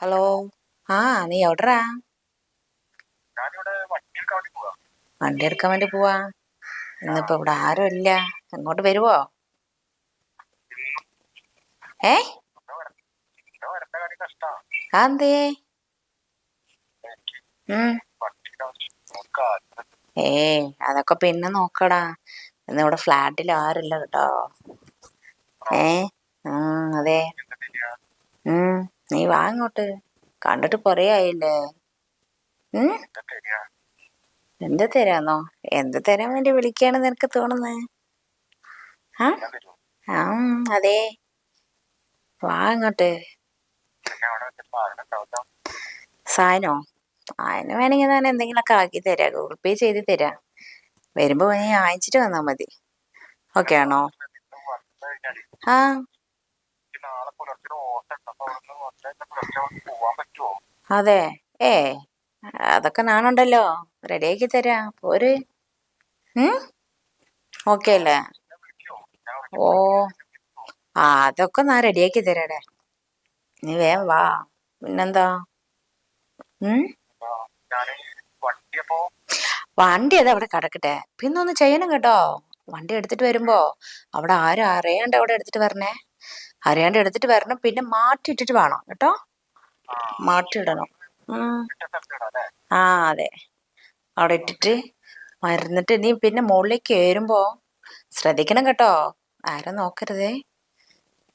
Hello ആ നീ എവിടെടാ? വേണ്ടി എടുക്കാൻ വേണ്ടി പോവാ. ഇന്നിപ്പോ ഇവിടെ ആരും ഇല്ല. എങ്ങോട്ട് വരുവോ? ഏ? അതെന്തേ? ഏ അതൊക്കെ പിന്നെ നോക്കടാ. ഇന്ന് ഇവിടെ ഫ്ലാറ്റിൽ ആരില്ല കേട്ടോ. ഏ? അതെ. ഉം. നീ വാ ഇങ്ങോട്ട് കണ്ടിട്ട് കൊറേ ആയില്ലേ? എന്ത് തരാന്നോ? എന്ത് തരാൻ വേണ്ടി വിളിക്കാണ് നിനക്ക് തോന്നുന്നേ? ആ? ആ അതെ. വാ ഇങ്ങോട്ട് സാധനം അതിന് വേണമെങ്കിൽ ഞാൻ എന്തെങ്കിലുമൊക്കെ ആക്കി തരാം. ഗൂഗിൾ പേ ചെയ്ത് തരാം. വരുമ്പോ നീ അയച്ചിട്ട് വന്നാ മതി. ഓക്കെ ആണോ? ആ. അതെ. ഏ അതൊക്കെ നാണുണ്ടല്ലോ. റെഡിയാക്കി തരാ. പോര്. ഓക്കേ അല്ലേ? ഓ ആ അതൊക്കെ ഞാൻ റെഡിയാക്കി തരാടെ. നീ വേഗം വാ. പിന്നെന്താ? വണ്ടി അത് അവിടെ കിടക്കട്ടെ. പിന്നെ ഒന്ന് ചെയ്യണം കേട്ടോ. വണ്ടി എടുത്തിട്ട് വരുമ്പോ അവിടെ ആരും അറിയാണ്ട് അവിടെ എടുത്തിട്ട് വരണേ? അറിയാണ്ട് എടുത്തിട്ട് വരണം. പിന്നെ മാറ്റിയിട്ടിട്ട് വേണം കേട്ടോ. മാറ്റി മാറ്റിയിടണം. ആ അതെ. അവിടെ ഇട്ടിട്ട് മരുന്നിട്ട് നീ പിന്നെ മുകളിലേക്ക് കയറുമ്പോ ശ്രദ്ധിക്കണം കേട്ടോ. ആരും നോക്കരുതേ.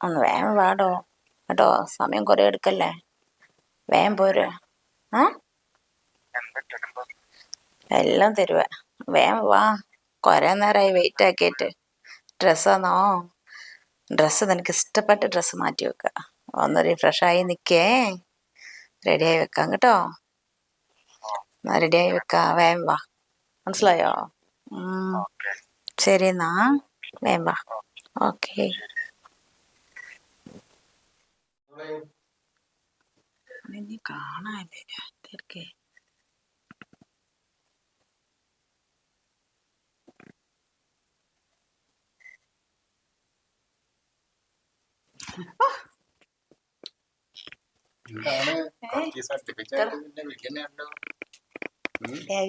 ഒന്ന് വേഗം വാടോ. കേട്ടോ സമയം കുറെ എടുക്കല്ലേ? വേഗം പോര്. ആ? എല്ലാം തരുവ. വേഗം വാ. കുറെ നേരമായി വെയിറ്റ് ആക്കിയിട്ട്. ഡ്രസ്സാന്നോ? ഡ്രസ്സ് നിനക്ക് ഇഷ്ടപ്പെട്ട ഡ്രസ്സ് മാറ്റി വെക്ക. ഒന്ന് റിഫ്രഷായി നിൽക്കേ റെഡിയായി വെക്കാം കേട്ടോ. റെഡിയായി വെക്കാം. വേം വാ. മനസ്സിലായോ? ശരി എന്നാ. വേം വാ. ഓക്കെ. കാണാല്ലേ തിരക്കേ.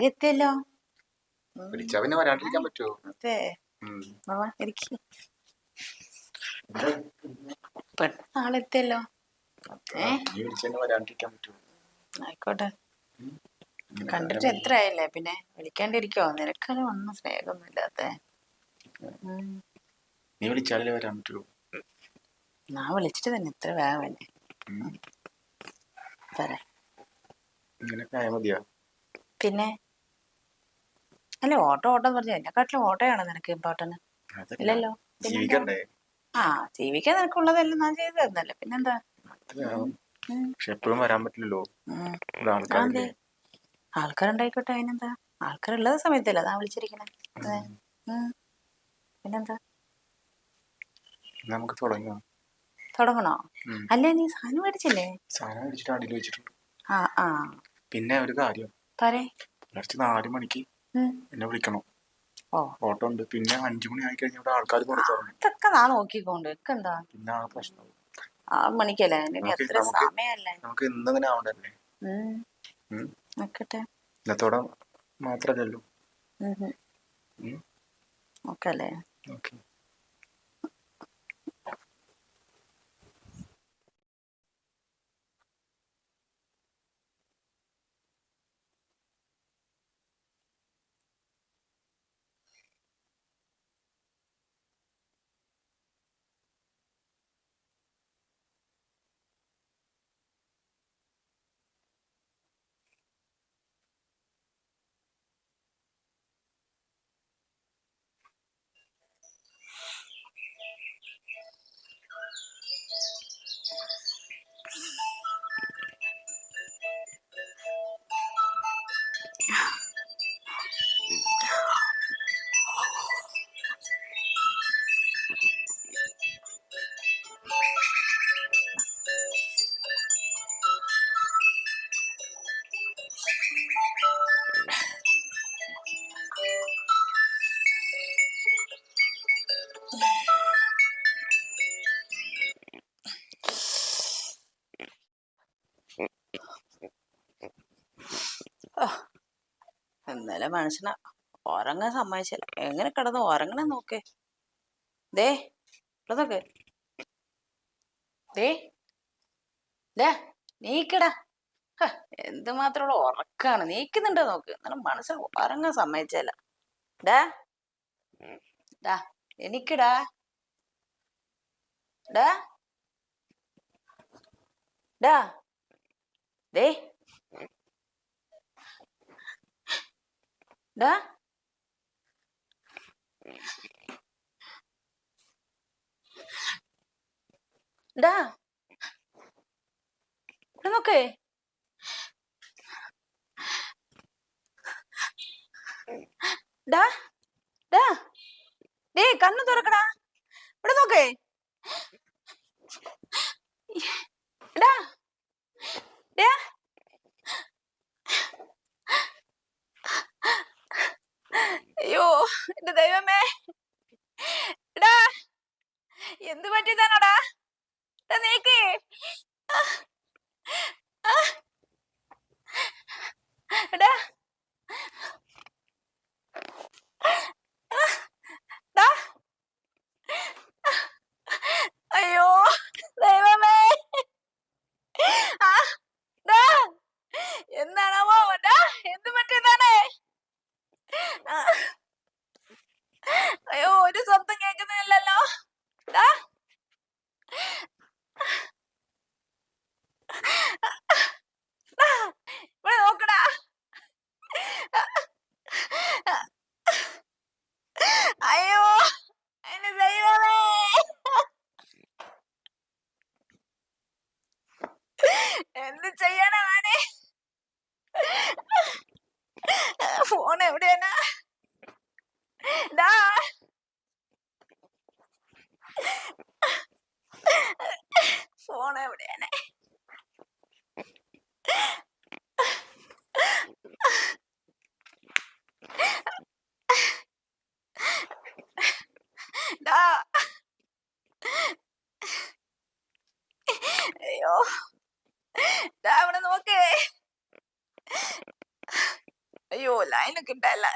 എത്തിയല്ലോ വിളിച്ചാ പിന്നെ വരാണ്ടിരിക്കാൻ പറ്റുമോ പെട്ടെന്ന് ആളെത്തിയല്ലോ ആയിക്കോട്ടെ. കണ്ടിട്ട് എത്ര ആയില്ലേ പിന്നെ വിളിക്കാണ്ടിരിക്കോ. നിനക്കത് ഒന്നും സ്നേഹമൊന്നും ഇല്ലാത്ത നീ വിളിച്ചാലേ വരാൻ പറ്റുള്ളൂ ഞാൻ വിളിച്ചിട്ട് തന്നെ എത്ര വേഗം തന്നെ ആയാൽ മതിയോ? പിന്നെ? അല്ല ഓട്ടോ ഓട്ടോ പറഞ്ഞു എന്നെക്കാട്ടിലും ഓട്ടോയാണ് നിനക്ക് ഇമ്പോർട്ടന്റ്. ഇല്ലല്ലോ? ജീവിക്കണ്ടേ? ആ ജീവിക്കാൻ നിനക്കുള്ളതെല്ലാം ഞാൻ ചെയ്തു തരുന്നല്ലോ പിന്നെന്താ അത്രയാവും. പക്ഷെ എപ്പോഴും വരാൻ പറ്റില്ലല്ലോ. ആൾക്കാരുണ്ടായിക്കോട്ടെ അതിനെന്താ? ആൾക്കാരുള്ളത് സമയത്തല്ല അതാ വിളിച്ചിരിക്കണേ. പിന്നെന്താ? നമുക്ക് തുടങ്ങാം. തുടങ്ങണോ. അല്ലേ നീ സാധനം മേടിച്ചില്ലേ? സാധനം മേടിച്ചിട്ട് അടിയിൽ വെച്ചിട്ടുണ്ട്. ആ ആ. പിന്നെ ഒരു കാര്യം. പറേ പുലർച്ചെ നാല് മണിക്ക് എന്നെ വിളിക്കണം. ഓട്ടോ ഉണ്ട്. പിന്നെ അഞ്ചു മണി ആയി കഴിഞ്ഞാൽ ആൾക്കാർ ഇതൊക്കെ നാ നോക്കിക്കോണ്ട്. എന്താ പിന്നെ ആ പ്രശ്നം ആറ് മണിക്കല്ലേ? നമുക്ക് എത്ര നമുക്ക് ഇന്നങ്ങനെ ആവണ്ടല്ലേ ഉം. ഉം. നോക്കട്ടെ. ഇന്നത്തോടെ മാത്രല്ലല്ലോ. നോക്കല്ലേ ഓക്കെ. ഇന്നലെ മനുഷ്യനെ. ഉറങ്ങാൻ സമ്മതിച്ചില്ല. എങ്ങനെ കിടന്ന് ഉറങ്ങണേ നോക്കേ. ദേ ഇവിടെ നോക്ക് ദേ ദേ നീക്കടാ. എന്തുമാത്രമുള്ള ഉറക്കാണ്. നീക്കുന്നുണ്ടോ നോക്ക്. എന്നാലും മനസ്സിൽ ഉറങ്ങാൻ സമ്മതിച്ചല്ല. ഡാ ഡാ എനിക്കടാ. ഡാ ഡാ ദേ. ഡാ ഡാ നോക്കേ ഡാ ഡാ ഡേ കണ്ണു തുറക്കടാ. ഇവിടെ നോക്കേ. ഡാ ഡാ അയ്യോ എന്റെ ദൈവമേ. എടാ എന്ത് പറ്റിയതാണോടാ? നീക്കേ. എവിടെയാണ് ലൈന് കിട്ടല്ല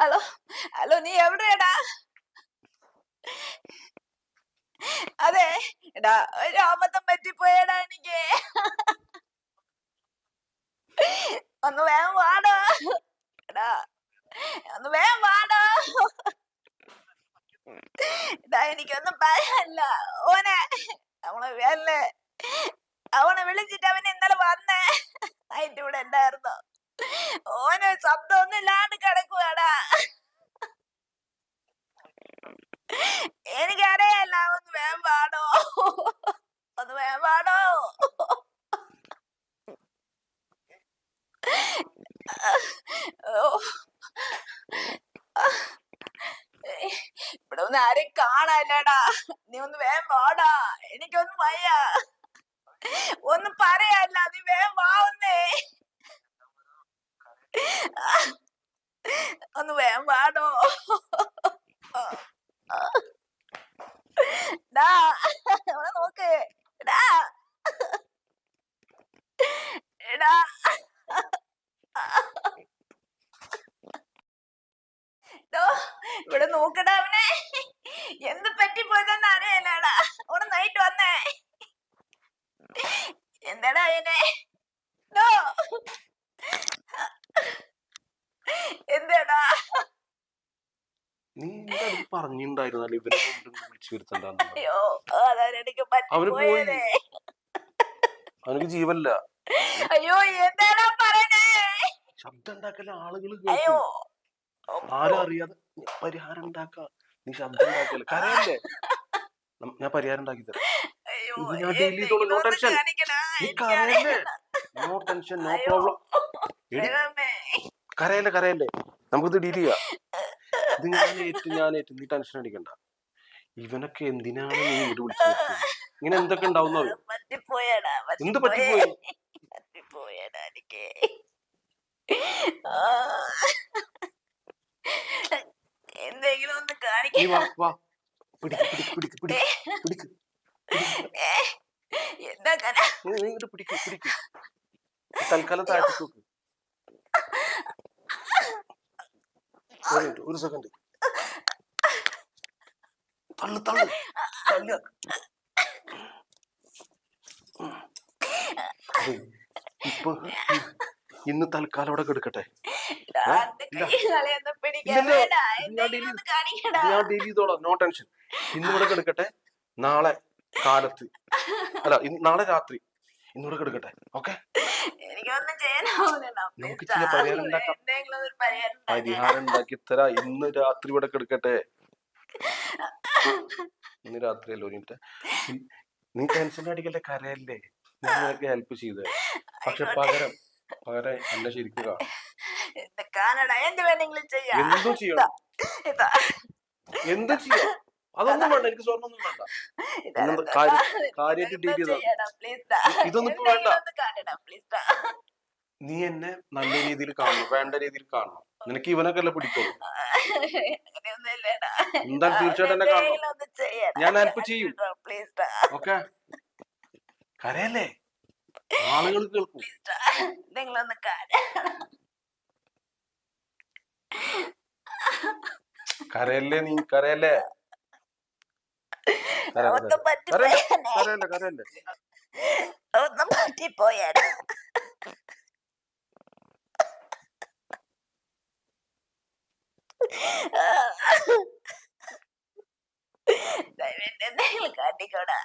ഹലോ ഹലോ നീ എവിടെയാടാ? അതെ എടാ ഒരു അബദ്ധം പറ്റിപ്പോയടാ എനിക്ക്. ഒന്ന് വേഗം വാടോ. എടാ ഒന്ന് വേഗം വാടോ. എടാ എനിക്കൊന്നും പറയാനില്ല. ഓനെ നമ്മളെ വേല്ലേ അവനെ വിളിച്ചിട്ട് അവൻ ഇന്നലെ വന്നേ. നൈറ്റ് കൂടെ ഉണ്ടായിരുന്നു ഓന് ശബ്ദമൊന്നും ഇല്ലാണ്ട് കിടക്കുവാടാ. എനിക്കറിയാല്ല ഒന്ന് വേം പാടോ? ഒന്ന് വേം പാടോ. ഇവിടെ ഒന്നും ആരെയും കാണാനില്ലടാ. നീ ഒന്ന് വേം പാടാ. എനിക്കൊന്നും വയ്യ. ഒന്നും പറയല്ല നീ വേഗം വാവുന്നേ ഒന്ന്. വേഗം വാടോ. നോക്ക്. ഇവിടെ നോക്കടാ അവനെ എന്ത് പറ്റിപ്പോയതെന്ന് അറിയാലടാ അവിടെ നൈറ്റ് വന്നേ എന്താടാ? അവനെ എന്താടാ നീ ഇവനെ കൊണ്ടൊന്നും വിളിച്ചു വരുത്തണ്ടെന്ന്. അയ്യോ അവന് അവനക്ക് ജീവല്ല അയ്യോ എന്താടാ പറഞ്ഞേ ശബ്ദം ഉണ്ടാക്കല ആളുകൾ ആരും അറിയാതെ പരിഹാരം ഉണ്ടാക്ക. നീ ശബ്ദം ഉണ്ടാക്കല കരയല്ലേ? ഞാൻ പരിഹാരം ഉണ്ടാക്കി തരാം. നീ. കരയല്ലേ നോ ടെൻഷൻ നോ. പ്രോബ്ലം. എടി. കരയല്ലേ കരയല്ലേ. നമുക്കിത് ഡീൽ ചെയ്യാം. ഇത് ഞാൻ ഏറ്റു ഞാൻ ഏറ്റു നീ ടെൻഷൻ അടിക്കണ്ട. ഇവനൊക്കെ എന്തിനാണ് നീ ഇങ്ങോട്ട് വിളിച്ചത്? ഇങ്ങനെ എന്തൊക്കെ ഉണ്ടാവുന്ന? എന്ത് പറ്റിപ്പോയി. എന്തെങ്കിലും ഒന്ന് വാ പിടിക്ക് പിടിക്ക് പിടിക്ക് പിടിക്ക് പിടിക്ക് തൽക്കാലം താഴ്ത്തി നോക്ക്. ഒരു സെക്കൻഡ് തള്ളു തള്ളു. തള്ളു. ഇപ്പൊ ഇന്ന് തൽക്കാലം അവിടെ കിടക്കട്ടെ. ഞാൻ ഡീൽ. ചെയ്തോളാം. നോ ടെൻഷൻ ഇന്ന് ഇവിടെ കിടക്കട്ടെ. നാളെ കാലത്ത്. അല്ല നാളെ രാത്രി. ഇന്നോട് കിടക്കട്ടെ. ഓക്കെ? എനിക്കൊന്നും. പരിഹാരം ഉണ്ടാക്കാം. തരാ. ഇന്ന് രാത്രി ഇവിടെ കിടക്കട്ടെ. ഇന്ന് രാത്രി അല്ലോ നീ ടെൻഷൻ അടിക്കല്ലേ? കരയല്ലേ? ഞാൻ നിനക്ക് ഹെൽപ്പ് ചെയ്ത്. പക്ഷെ പകരം പകരം എന്നെ ശരിക്കും എന്തും ചെയ്യാം. എന്തും ചെയ്യാം. അതൊന്നും വേണ്ട എനിക്ക് സ്വർണൊന്നും വേണ്ട. കാര്യമായിട്ട് ഇതൊന്ന് ഇപ്പൊ വേണ്ട. നീ എന്നെ നല്ല രീതിയിൽ കാണണം വേണ്ട രീതിയിൽ കാണണം. നിനക്ക് ഇവനൊക്കെ അല്ലേ പിടിക്കുള്ളൂ. എന്തായാലും തീർച്ചയായിട്ടും എന്നെ കാണണം. ഞാൻ ഹെൽപ്പ് ചെയ്യും. ഓക്കെ? കരയല്ലേ? ആളുകൾ കേൾക്കും. കരയല്ലേ നീ? കരയല്ലേ, ഒന്നും പറ്റിപ്പോയാനെ. ഒന്നും പറ്റിപ്പോയാനെ. എന്തെങ്കിലും കാട്ടിക്കോടാ.